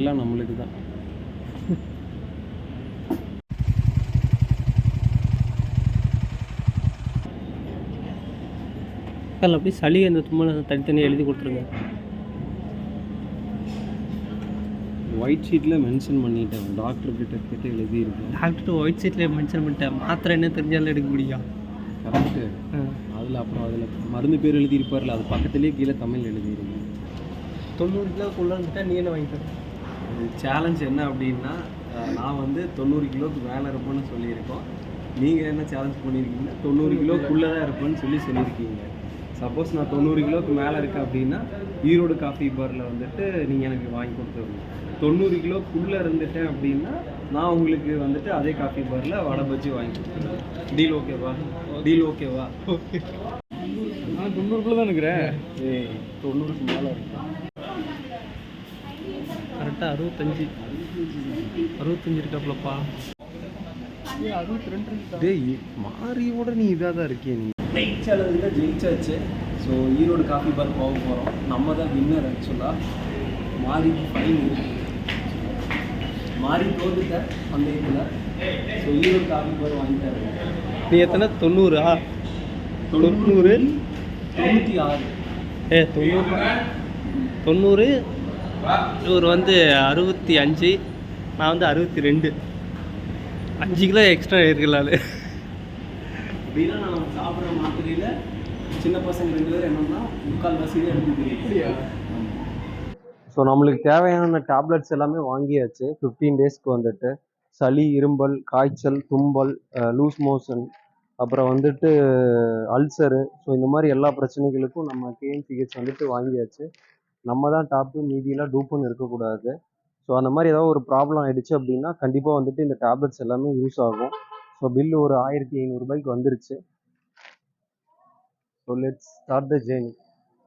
எல்லாம் நம்மளுக்கு தான். அதில் அப்படியே சளி அந்த தும்மல் தனித்தனியாக எழுதி கொடுத்துருங்க. ஒயிட் ஷீட்டில் மென்ஷன் பண்ணிட்டேன். டாக்டர் கிட்ட கேட்டு எழுதியிருக்கேன். டாக்டர் ஒயிட் சீட்டில் மென்ஷன் பண்ணிட்டேன். மாத்திரை என்ன தெரிஞ்சாலும் எடுக்க முடியும். கரெக்டு அதில் அப்புறம் அதில் மருந்து பேர் எழுதியிருப்பார்ல அது பக்கத்துலேயே கீழே தமிழ் எழுதியிருக்கேன். தொண்ணூறு கிலோக்குள்ளே இருந்துட்டா நீ என்ன வாங்கி தர சேலஞ்ச் என்ன அப்படின்னா நான் வந்து தொண்ணூறு கிலோவுக்கு மேலே இருப்பேன்னு சொல்லியிருக்கோம். நீங்கள் என்ன சேலஞ்ச் பண்ணியிருக்கீங்கன்னா தொண்ணூறு கிலோக்குள்ளே தான் இருப்பேன்னு சொல்லி சொல்லியிருக்கீங்க. சப்போஸ் நான் தொண்ணூறு கிலோவுக்கு மேலே இருக்கேன் அப்படின்னா ஈரோடு காஃபி பாரில் வந்துட்டு நீங்கள் எனக்கு வாங்கி கொடுத்துருங்க தொண்ணூறு கிலோக்குள்ளே இருந்துட்டேன் அப்படின்னா நான் உங்களுக்கு வந்துட்டு அதே காஃபி பாரில் வடை பஜ்ஜி வாங்கி கொடுத்துருவேன் டீல் ஓகேவா டீல் ஓகேவா நான் தொண்ணூறுக்குள்ளே தான் இருக்கிறேன். ஏய் தொண்ணூறுக்கு மேலே இருக்கு கரெக்டாக அறுபத்தஞ்சு. அறுபத்தஞ்சு இருக்காப்புலப்பா டேய் மாரியோட நீ இதாக தான் இருக்கே நீ. ஜெயிச்சாளர்கள் ஜெயிச்சாச்சு. ஸோ ஈரோடு காஃபி பார் போக போகிறோம் நம்ம தான் வின்னர் ஆக்சுவலாக மாரிக்கு ஃபைன் மாறி தோத்துட்ட அந்த இதில். ஸோ ஈரோடு காஃபி பார் வாங்கிட்டாரு. நீ எத்தனை? தொண்ணூறா? தொண்ணூறு தொண்ணூற்றி ஆறு. ஏ தொண்ணூறு. தொண்ணூறு? இவர் வந்து அறுபத்தி அஞ்சு நான் வந்து அறுபத்தி ரெண்டு. அஞ்சு கிலோ எக்ஸ்ட்ரா இருக்கலால் அப்படின்னா நான் சாப்பிட்ற மாத்திரையில் சின்ன பசங்க ரெண்டு பேரும் என்னன்னா முக்கால் வாசியே எடுத்துக்கிறேன் ஸோ நம்மளுக்கு தேவையான டேப்லெட்ஸ் எல்லாமே வாங்கியாச்சு. ஃபிஃப்டீன் டேஸ்க்கு வந்துட்டு சளி இரும்பல் காய்ச்சல் தும்பல் லூஸ் மோஷன் அப்புறம் வந்துட்டு அல்சரு. ஸோ இந்த மாதிரி எல்லா பிரச்சனைகளுக்கும் நம்ம கேஎன்சிஹெச் வந்துட்டு வாங்கியாச்சு. நம்ம தான் டாப்பு மீதியெல்லாம் டூப்புன்னு இருக்கக்கூடாது. ஸோ அந்த மாதிரி ஏதாவது ஒரு ப்ராப்ளம் ஆயிடுச்சு அப்படின்னா கண்டிப்பாக வந்துட்டு இந்த டேப்லெட்ஸ் எல்லாமே யூஸ் ஆகும். ஸோ பில் ஒரு ஆயிரத்தி ஐநூறுரூபாய்க்கு வந்துருச்சு. So let's start the journey